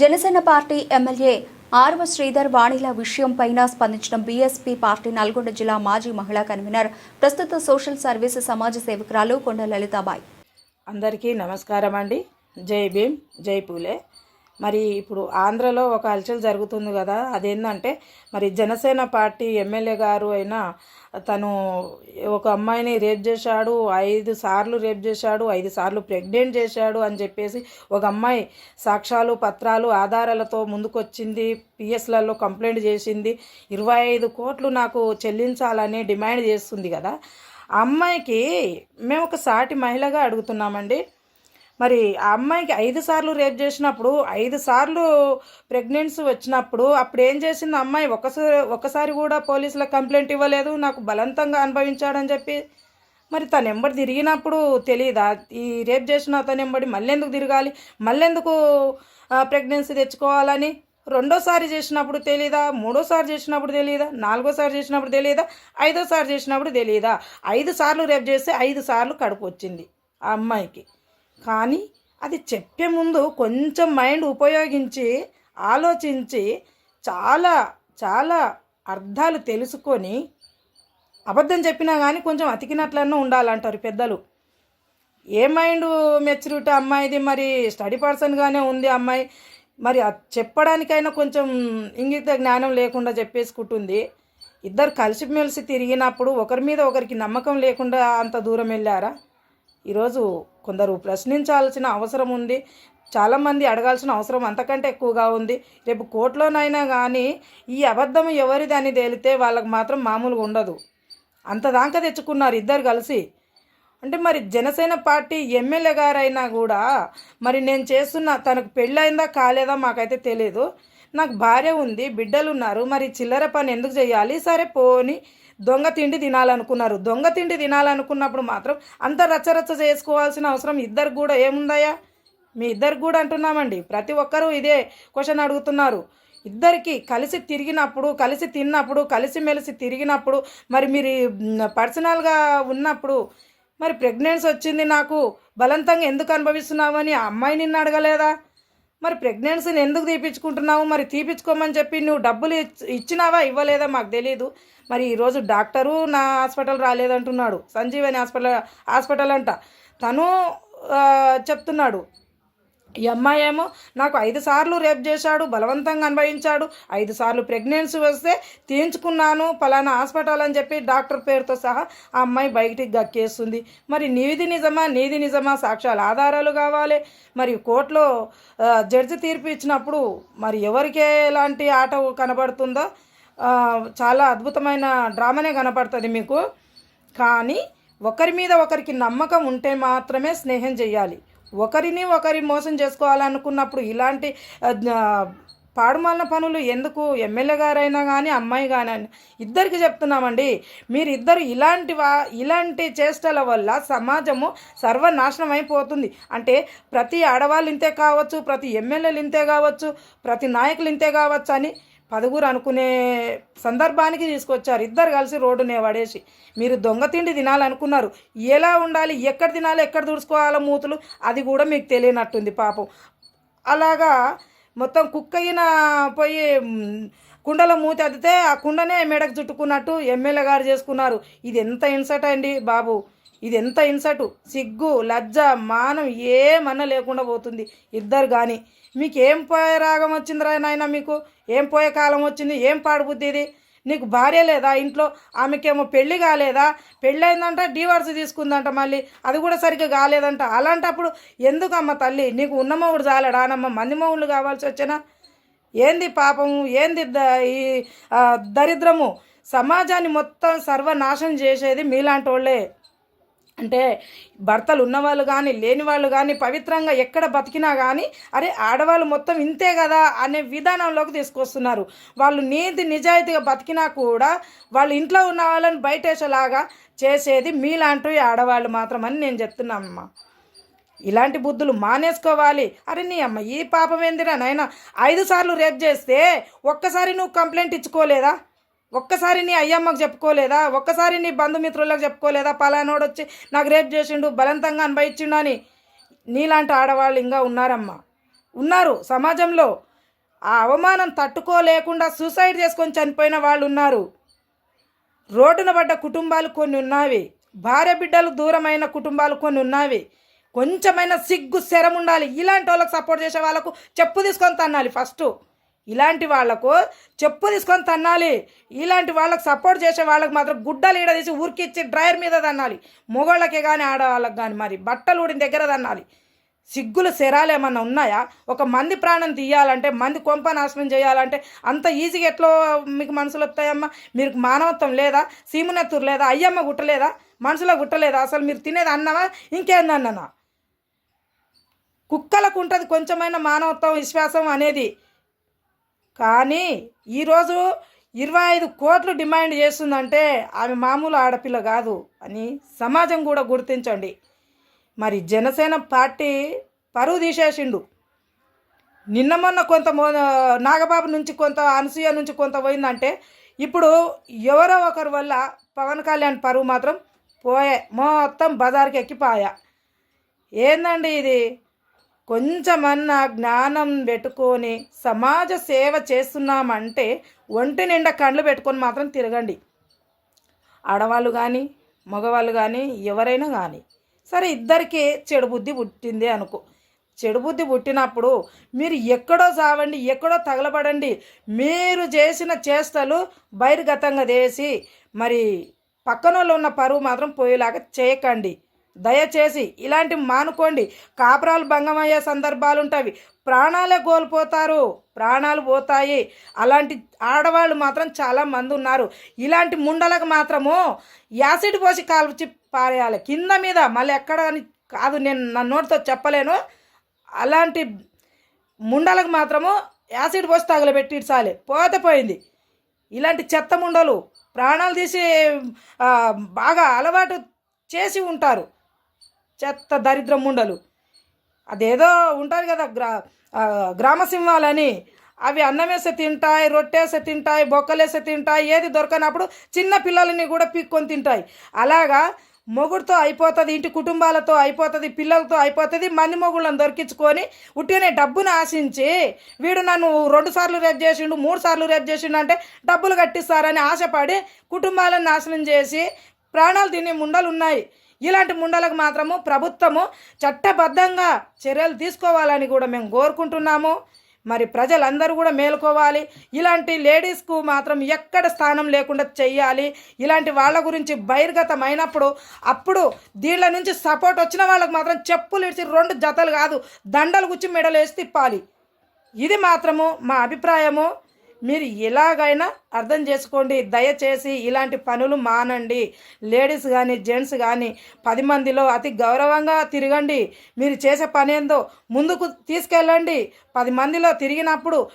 Janasena party MLA Arava Sridhar వాణిల విషయంపైన స్పందించిన బీఎస్పీ పార్టీ నల్గొండ జిల్లా మాజీ మహిళా కన్వీనర్ ప్రస్తుత సోషల్ సర్వీస్ సమాజ సేవకురాలు కొండ లలితాబాయ్. అందరికీ నమస్కారం అండి. జై భీమ్ జై పూలే. మరి ఇప్పుడు ఆంధ్రలో ఒక హల్చల్ జరుగుతుంది కదా అదేంటంటే మరి జనసేన పార్టీ ఎమ్మెల్యే గారు అయినా తను ఒక అమ్మాయిని రేప్ చేశాడు ఐదు సార్లు రేప్ చేశాడు ఐదు సార్లు ప్రెగ్నెంట్ చేశాడు అని చెప్పేసి ఒక అమ్మాయి సాక్ష్యాలు పత్రాలు ఆధారాలతో ముందుకొచ్చింది పిఎస్లలో కంప్లైంట్ చేసింది. ఇరవై ఐదు కోట్లు నాకు చెల్లించాలని డిమాండ్ చేస్తుంది కదా. ఆ అమ్మాయికి మేము ఒక సాటి మహిళగా అడుగుతున్నామండి. మరి ఆ అమ్మాయికి ఐదు సార్లు రేప్ చేసినప్పుడు ఐదు సార్లు ప్రెగ్నెన్సీ వచ్చినప్పుడు అప్పుడు ఏం చేసింది అమ్మాయి? ఒకసారి ఒకసారి కూడా పోలీసులకు కంప్లైంట్ ఇవ్వలేదు నాకు బలవంతంగా అనుభవించాడని చెప్పి. మరి తను ఎంబడి తిరిగినప్పుడు తెలియదా ఈ రేప్ చేసిన తన ఎంబడి మళ్ళీ ఎందుకు తిరగాలి? మళ్ళెందుకు ప్రెగ్నెన్సీ తెచ్చుకోవాలని? రెండోసారి చేసినప్పుడు తెలియదా మూడోసారి చేసినప్పుడు తెలియదా నాలుగోసారి చేసినప్పుడు తెలియదా ఐదోసారి చేసినప్పుడు తెలియదా ఐదు సార్లు రేప్ చేస్తే ఐదు సార్లు కడుపు వచ్చింది ఆ అమ్మాయికి. కానీ అది చెప్పే ముందు కొంచెం మైండ్ ఉపయోగించి ఆలోచించి చాలా చాలా అర్థాలు తెలుసుకొని అబద్ధం చెప్పినా కానీ కొంచెం అతికినట్లన్నా ఉండాలంటారు పెద్దలు. ఏ మైండ్ మెచ్యూరిటీ అమ్మాయిది మరి? స్టడీ పర్సన్గానే ఉంది అమ్మాయి. మరి అది చెప్పడానికైనా కొంచెం ఇంగిత జ్ఞానం లేకుండా చెప్పేసుకుంటుంది. ఇద్దరు కలిసిమెలిసి తిరిగినప్పుడు ఒకరి మీద ఒకరికి నమ్మకం లేకుండా అంత దూరం వెళ్ళారా? ఈరోజు కొందరు ప్రశ్నించాల్సిన అవసరం ఉంది. చాలామంది అడగాల్సిన అవసరం అంతకంటే ఎక్కువగా ఉంది. రేపు కోర్టులోనైనా కానీ ఈ అబద్ధం ఎవరిది అని తేలితే వాళ్ళకు మాత్రం మామూలుగా ఉండదు. అంత దాకా తెచ్చుకున్నారు ఇద్దరు కలిసి. అంటే మరి జనసేన పార్టీ ఎమ్మెల్యే గారైనా కూడా మరి నేను చేస్తున్న తనకు పెళ్ళయిందా కాలేదా మాకైతే తెలియదు నాకు భార్య ఉంది బిడ్డలు ఉన్నారు మరి చిల్లర పని ఎందుకు చేయాలి? సరే పోని దొంగ తిండి తినాలనుకున్నారు. దొంగ తిండి తినాలనుకున్నప్పుడు మాత్రం అంత రచ్చరచ్చ చేసుకోవాల్సిన అవసరం ఇద్దరు కూడా ఏముందయ్యా? మీ ఇద్దరు కూడా అంటున్నామండి. ప్రతి ఒక్కరూ ఇదే క్వశ్చన్ అడుగుతున్నారు. ఇద్దరికి కలిసి తిరిగినప్పుడు కలిసి తిన్నప్పుడు కలిసిమెలిసి తిరిగినప్పుడు మరి మీరు పర్సనల్గా ఉన్నప్పుడు మరి ప్రెగ్నెన్సీ వచ్చింది నాకు బలవంతంగా ఎందుకు అనుభవిస్తున్నావు అని ఆ అమ్మాయి నిన్ను అడగలేదా? మరి ప్రెగ్నెన్సీని ఎందుకు తీపించుకుంటున్నావు మరి తీపించుకోమని చెప్పి నువ్వు డబ్బులు ఇచ్చినావా ఇవ్వలేదా? మాకు తెలియదు మరి ఈరోజు డాక్టరు నా హాస్పిటల్ రాలేదంటున్నాడు. సంజీవని హాస్పిటల్ హాస్పిటల్ అంట. తను చెప్తున్నాడు. ఈ అమ్మాయి ఏమో నాకు ఐదు సార్లు రేప్ చేశాడు బలవంతంగా అనుభవించాడు ఐదు సార్లు ప్రెగ్నెన్సీ వస్తే తీయించుకున్నాను పలానా హాస్పిటల్ అని చెప్పి డాక్టర్ పేరుతో సహా ఆ అమ్మాయి బయటికి గక్కేస్తుంది. మరి నీది నిజమా నీది నిజమా? సాక్ష్యాలు ఆధారాలు కావాలి. మరి కోర్టులో జడ్జి తీర్పు ఇచ్చినప్పుడు మరి ఎవరికి ఎలాంటి ఆట కనబడుతుందో చాలా అద్భుతమైన డ్రామానే కనపడుతుంది మీకు. కానీ ఒకరి మీద ఒకరికి నమ్మకం ఉంటే మాత్రమే స్నేహం చేయాలి. ఒకరిని ఒకరి మోసం చేసుకోవాలనుకున్నప్పుడు ఇలాంటి పాడుమాలిన పనులు ఎందుకు? ఎమ్మెల్యే గారైనా కానీ అమ్మాయి కానీ ఇద్దరికి చెప్తున్నామండి. మీరు ఇద్దరు ఇలాంటి వా ఇలాంటి చేష్టల వల్ల సమాజము సర్వనాశనం అయిపోతుంది. అంటే ప్రతి ఆడవాళ్ళు ఇంతే కావచ్చు ప్రతి ఎమ్మెల్యేలు ఇంతే కావచ్చు ప్రతి నాయకులు ఇంతే కావచ్చు అని పదుగురు అనుకునే సందర్భానికి తీసుకొచ్చారు. ఇద్దరు కలిసి రోడ్డునే పడేసి. మీరు దొంగ తిండి తినాలనుకున్నారు. ఎలా ఉండాలి? ఎక్కడ తినాలి? ఎక్కడ దుడుచుకోవాలో మూతులు? అది కూడా మీకు తెలియనట్టుంది పాపం. అలాగా మొత్తం కుక్క అయిన పోయి కుండలో మూత అద్దితే ఆ కుండనే మెడకు చుట్టుకున్నట్టు ఎమ్మెల్యే గారు చేసుకున్నారు. ఇది ఎంత ఇన్సర్ట్ అండి బాబు? ఇది ఎంత ఇన్సర్ట్ సిగ్గు లజ్జ మానం ఏమన్నా లేకుండా పోతుంది. ఇద్దరు కానీ మీకు ఏం పోయే రాగం వచ్చిందిరా నాయన మీకు? ఏం పోయే కాలం వచ్చింది? ఏం పాడుబుద్ధి ఇది? నీకు భార్య లేదా ఇంట్లో? ఆమెకేమో పెళ్ళి కాలేదా? పెళ్ళి అయిందంట డివోర్స్ తీసుకుందంట మళ్ళీ. అది కూడా సరిగ్గా కాలేదంట. అలాంటప్పుడు ఎందుకమ్మ తల్లి? నీకు ఉన్న మొగుడు చాలడా నమ్మ మంది మొగుళ్ళు కావాల్సి వచ్చినా? ఏంది పాపం? ఏంది ఈ దరిద్రము? సమాజాన్ని మొత్తం సర్వనాశనం చేసేది మీలాంటి వాళ్ళే అంటే భర్తలు ఉన్నవాళ్ళు కానీ లేని వాళ్ళు కానీ పవిత్రంగా ఎక్కడ బతికినా కానీ అరే ఆడవాళ్ళు మొత్తం ఇంతే కదా అనే విధానంలోకి తీసుకొస్తున్నారు. వాళ్ళు నీతి నిజాయితీగా బతికినా కూడా వాళ్ళు ఇంట్లో ఉన్న వాళ్ళని బయటేసేలాగా చేసేది మీలాంటి ఆడవాళ్ళు మాత్రమని నేను చెప్తున్నానమ్మా ఇలాంటి బుద్ధులు మానేసుకోవాలి. అరే నీ అమ్మ ఈ పాపం ఏందిరా నాయన? ఐదు సార్లు రేప్ చేస్తే ఒక్కసారి నువ్వు కంప్లైంట్ ఇచ్చుకోలేదా? ఒక్కసారి నీ అయ్యమ్మకు చెప్పుకోలేదా? ఒక్కసారి నీ బంధుమిత్రులకు చెప్పుకోలేదా? పలానోడు వచ్చి నాకు రేప్ చేసిండు బలవంతంగా అనుభవించిండు అని నీలాంటి ఆడవాళ్ళు ఇంకా ఉన్నారమ్మా. ఉన్నారు. సమాజంలో ఆ అవమానం తట్టుకోలేకుండా సూసైడ్ చేసుకొని చనిపోయిన వాళ్ళు ఉన్నారు. రోడ్డున పడ్డ కుటుంబాలు కొన్ని ఉన్నవి. భార్య బిడ్డలు దూరమైన కుటుంబాలు కొన్ని ఉన్నవి. కొంచెమైన సిగ్గు శరం ఉండాలి. ఇలాంటి వాళ్ళకి సపోర్ట్ చేసే వాళ్ళకు చెప్పు తీసుకొని తన్నాలి ఫస్ట్. ఇలాంటి వాళ్ళకు చెప్పు తీసుకొని తన్నాలి. ఇలాంటి వాళ్ళకు సపోర్ట్ చేసే వాళ్ళకి మాత్రం గుడ్డలు ఈడ తీసి ఉరికిచ్చి డ్రైవర్ మీద తన్నాలి. మొగోళ్ళకే కానీ ఆడవాళ్ళకి కానీ మరి బట్టలు ఊడిన దగ్గర తన్నాలి. సిగ్గులు శరాలు ఏమన్నా ఉన్నాయా? ఒక మంది ప్రాణం తీయాలంటే మంది కొంప నాశనం చేయాలంటే అంత ఈజీగా ఎట్లా మీకు మనసులు వస్తాయమ్మా? మీరు మానవత్వం లేదా? సీమునెత్తురు లేదా? అయ్యమ్మ గుట్టలేదా? మనసులో గుట్టలేదా? అసలు మీరు తినేది అన్నమా? ఇంకేందన్ననా కుక్కలకు ఉంటుంది కొంచెమైన మానవత్వం విశ్వాసం అనేది. కానీ ఈరోజు ఇరవై ఐదు కోట్లు డిమాండ్ చేస్తుందంటే ఆమె మామూలు ఆడపిల్ల కాదు అని సమాజం కూడా గుర్తించండి. మరి జనసేన పార్టీ పరువు తీసేసిండు. నిన్న మొన్న కొంత నాగబాబు నుంచి కొంత అనసూయ నుంచి కొంత పోయిందంటే ఇప్పుడు ఎవరో ఒకరి వల్ల పవన్ కళ్యాణ్ పరువు మాత్రం పోయే మొత్తం బజార్కి ఎక్కిపోయా. ఏందండి ఇది? కొంచెమన్నా జ్ఞానం పెట్టుకొని సమాజ సేవ చేస్తున్నామంటే ఒంటి నిండా కండ్లు పెట్టుకొని మాత్రం తిరగండి. ఆడవాళ్ళు కానీ మగవాళ్ళు కానీ ఎవరైనా కానీ సరే ఇద్దరికి చెడు బుద్ధి పుట్టింది అనుకో. చెడు బుద్ధి పుట్టినప్పుడు మీరు ఎక్కడో సావండి ఎక్కడో తగలబడండి. మీరు చేసిన చేష్టలు బహిర్గతంగా చేసి మరి పక్కన వాళ్ళు ఉన్న పరువు మాత్రం పోయేలాగా చేయకండి. దయచేసి ఇలాంటివి మానుకోండి. కాపురాలు భంగమయ్యే సందర్భాలు ఉంటాయి ప్రాణాలే కోల్పోతారు. ప్రాణాలు పోతాయి. అలాంటి ఆడవాళ్ళు మాత్రం చాలా మంది ఉన్నారు. ఇలాంటి ముండలకు మాత్రము యాసిడ్ పోసి కాల్చి పారేయాలి. కింద మీద మళ్ళీ ఎక్కడ అని కాదు నేను నా నోటితో చెప్పలేను. అలాంటి ముండలకు మాత్రము యాసిడ్ పోసి తగలబెట్టి చాలే పోతే పోయింది. ఇలాంటి చెత్త ముండలు ప్రాణాలు తీసి బాగా అలవాటు చేసి ఉంటారు. చెత్త దరిద్రం ముండలు అదేదో ఉంటారు కదా గ్రా గ్రామసింహాలని. గ్రామ సింహాలని అవి అన్నమేసి తింటాయి రొట్టేసి తింటాయి బొక్కలేసి తింటాయి ఏది దొరకనప్పుడు చిన్న పిల్లలని కూడా పీక్కొని తింటాయి. అలాగా మొగుడుతో అయిపోతుంది ఇంటి కుటుంబాలతో అయిపోతుంది పిల్లలతో అయిపోతుంది మంది మొగుళ్ళని దొరికించుకొని ఉట్టినే డబ్బును ఆశించి వీడు నన్ను రెండు సార్లు రేపు చేసిండు మూడు సార్లు రేపు చేసిండు అంటే డబ్బులు కట్టిస్తారని ఆశపడి కుటుంబాలను నాశనం చేసి ప్రాణాలు తినే ముండలు ఉన్నాయి. ఇలాంటి ముండలకు మాత్రము ప్రభుత్వము చట్టబద్ధంగా చర్యలు తీసుకోవాలని కూడా మేము కోరుకుంటున్నాము. మరి ప్రజలందరూ కూడా మేలుకోవాలి. ఇలాంటి లేడీస్కు మాత్రం ఎక్కడ స్థానం లేకుండా చెయ్యాలి ఇలాంటి వాళ్ళ గురించి బహిర్గతమైనప్పుడు అప్పుడు దీళ్ళ నుంచి సపోర్ట్ వచ్చిన వాళ్ళకి మాత్రం చెప్పులు ఇడిచి రెండు జతలు కాదు దండలు గుచ్చి మెడలు వేసి తిప్పాలి. ఇది మాత్రము మా అభిప్రాయము. మీరు ఎలాగైనా అర్థం చేసుకోండి. దయచేసి ఇలాంటి పనులు మానండి. లేడీస్ కానీ జెంట్స్ కానీ పది మందిలో అతి గౌరవంగా తిరగండి. మీరు చేసే పని ఏందో ముందుకు తీసుకెళ్ళండి. పది మందిలో తిరిగినప్పుడు